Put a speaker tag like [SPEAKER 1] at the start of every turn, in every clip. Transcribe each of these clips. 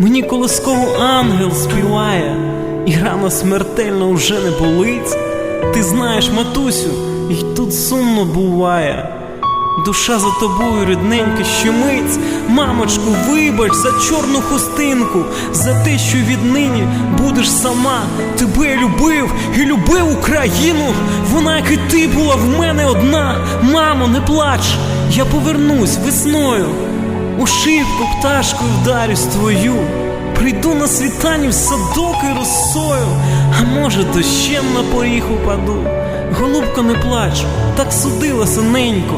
[SPEAKER 1] Мені колисково ангел співає, і рана смертельно вже не болить. Ти знаєш, матусю, і тут сумно буває. Душа за тобою, рідненька, щемить. Мамочку, вибач за чорну хустинку, за те, що віднині будеш сама. Тебе любив і любив Україну. Вона, як і ти, була в мене одна. Мамо, не плач, я повернусь весною. Шибку пташкою вдарюсь твою. Прийду на світанні в садок і росою, а може, дощем на поріг упаду. Голубко, не плач, так судилося ненько.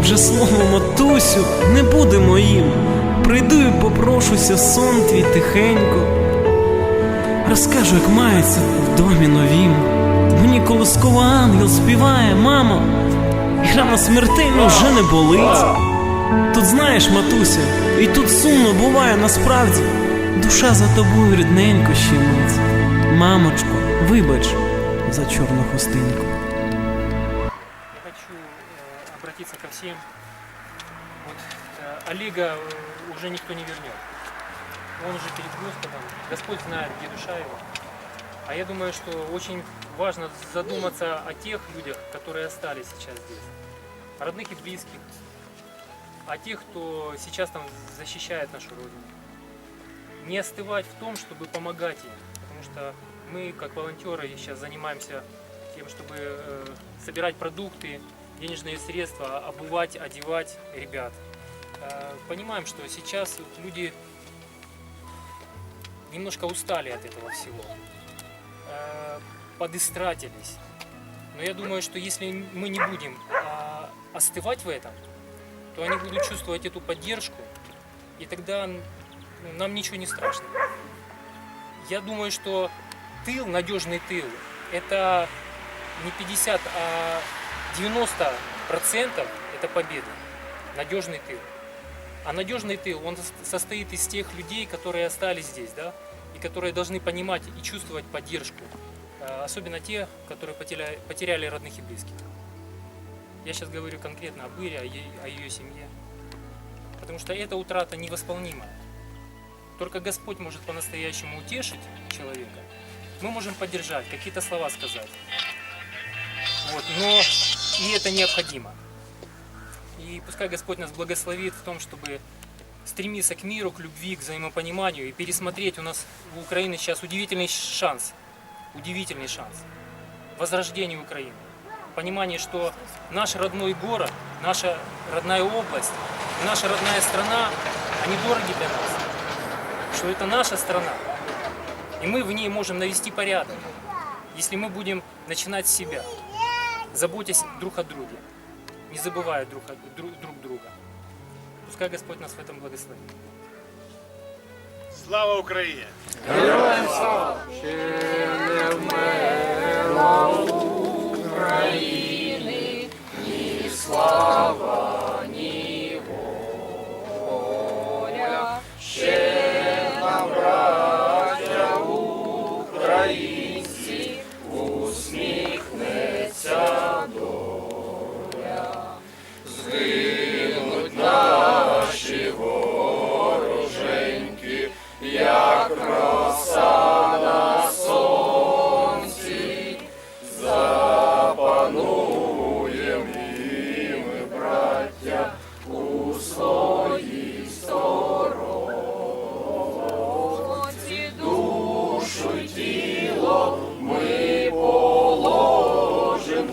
[SPEAKER 1] Вже слово матусю не буде моїм. Прийду і попрошуся сон твій тихенько. Розкажу, як мається в домі новім. Мені колосково ангел співає, мамо, і рана смертельно вже не болить. Тут знаєш, матуся, і тут сумно буває насправді. Душа за тобою рідненько щемить. Мамочко, вибач за чорну хустинку.
[SPEAKER 2] Я хочу э, обратиться ко всем. Вот э, Олега э, уже никто не вернет. Он уже перед Господом. Господь знает, где душа его. А я думаю, что очень важно задуматься о тех людях, которые остались сейчас здесь. О родных и близких. о тех, кто сейчас там защищает нашу Родину. Не остывать в том, чтобы помогать им. Потому что мы, как волонтеры, сейчас занимаемся тем, чтобы э, собирать продукты, денежные средства, обувать, одевать ребят. Э, понимаем, что сейчас вот люди немножко устали от этого всего, э, подистратились. Но я думаю, что если мы не будем а, остывать в этом, то они будут чувствовать эту поддержку, и тогда ну, нам ничего не страшно. Я думаю, что тыл, надежный тыл, это не 50, а 90 процентов это победа. Надежный тыл. А надежный тыл, он состоит из тех людей, которые остались здесь, да, и которые должны понимать и чувствовать поддержку. Э, Особенно те, которые потеряли, потеряли родных и близких. Я сейчас говорю конкретно об Ире, о ей- о ее семье. Потому что эта утрата невосполнимая. Только Господь может по-настоящему утешить человека. Мы можем поддержать, какие-то слова сказать. Вот, но и это необходимо. И пускай Господь нас благословит в том, чтобы стремиться к миру, к любви, к взаимопониманию и пересмотреть. У нас у Украины сейчас удивительный шанс, удивительный шанс возрождения Украины. Понимание, что наш родной город, наша родная область, наша родная страна, они дороги для нас. Что это наша страна. И мы в ней можем навести порядок, если мы будем начинать с себя, заботясь друг о друге, не забывая друг, о- друг, друг друга. Пускай Господь нас в этом благословит.
[SPEAKER 3] Слава Україні!
[SPEAKER 4] України, і слава.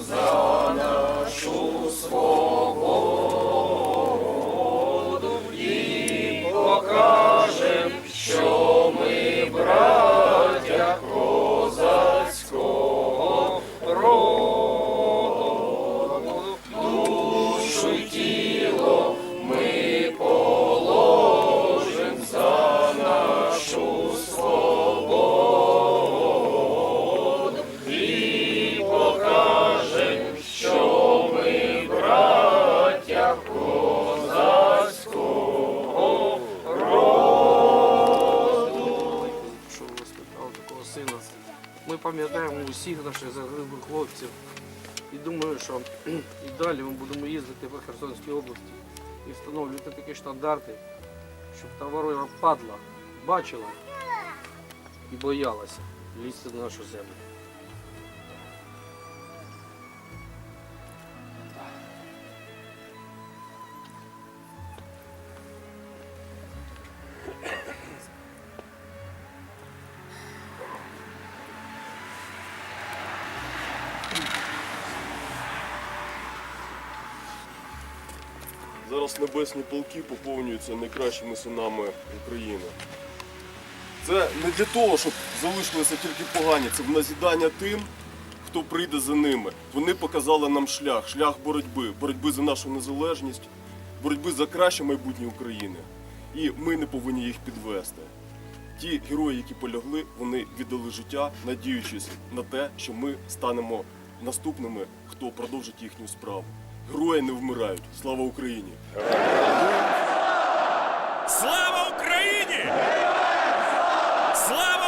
[SPEAKER 4] Zone.
[SPEAKER 3] Ми пам'ятаємо усіх наших загиблих хлопців. І думаю, що і далі ми будемо їздити по Херсонській області і встановлювати такі штандарти, щоб та ворога падла, бачила і боялася лізти на нашу землю.
[SPEAKER 4] Зараз небесні полки поповнюються найкращими синами України. Це не для того, щоб залишилися тільки погані, це в назідання тим, хто прийде за ними. Вони показали нам шлях, шлях боротьби, боротьби за нашу незалежність, боротьби за краще майбутнє України. І ми не повинні їх підвести. Ті герої, які полягли, вони віддали життя, надіючись на те, що ми станемо наступними, хто продовжить їхню справу. Герої не вмирають. Слава Україні! Слава Україні!
[SPEAKER 5] Слава!